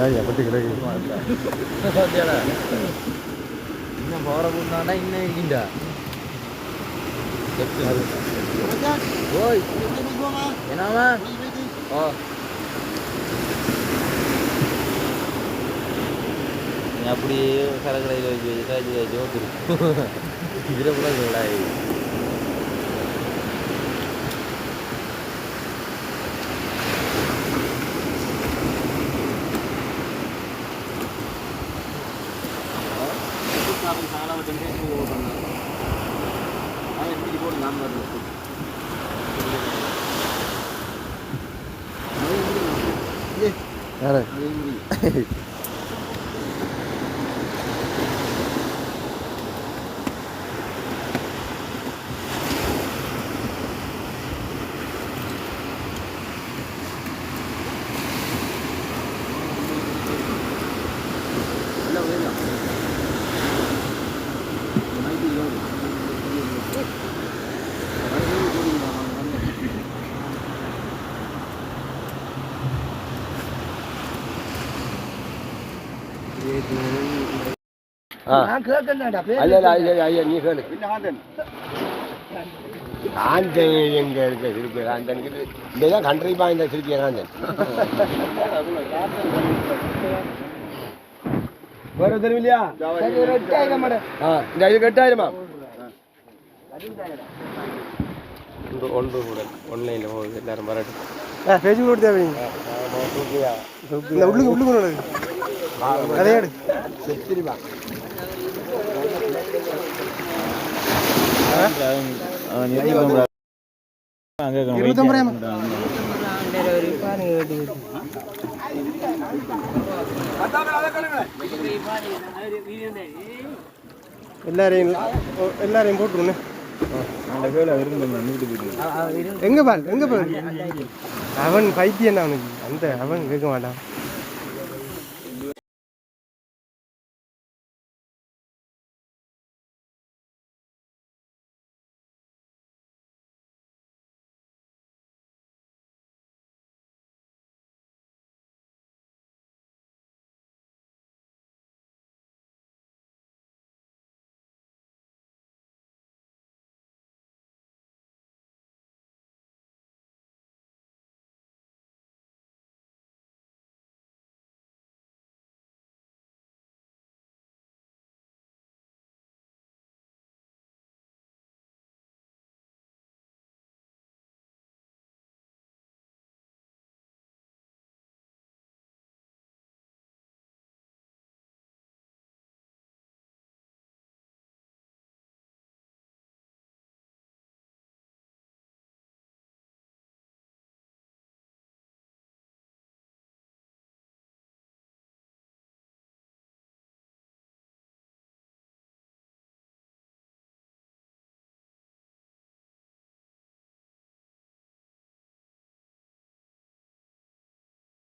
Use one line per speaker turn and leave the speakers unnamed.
ஜாலியாக பட்டு கிடக்கு
இன்னும் போகிற புண்ணாண்டா இன்னும் இருக்கீண்டா ஓய். என்னம்மா? ஓ. நீ அப்படியே வச்சு வச்சு காய்ச்சி காய்ச்சி இதில் கூட
കാലവർജന്റെ യോഗമാണ്
അത് ഇപ്പോൾ
ഞാൻ വരുന്നത് Yeah. நீ கேளு. காஞ்சன் எங்க இருக்க? சிரிப்பு காஞ்சனுக்கு இந்த தான் கண்ட்ரி பாய்ந்த சிரிப்பிய காஞ்சன் வேற எதுவும் இல்லையா? இந்த இது எட்டாயிரமா? ஒன்று கூட. ஒன்லைனில் போகுது. எல்லாரும் வரட்டும்
ஃபேஸ்புக் கூட தேவை இந்த உள்ளுக்கு உள்ளுக்கு கதையாடு
செத்துருவா
இருபத்தொம்பது எல்லாரையும் எல்லாரையும் போட்டுருண்ணே. எங்க பாரு எங்க பாரு? அவன் பைத்தியம் அவனுக்கு. அந்த அவன் கேட்க மாட்டான்.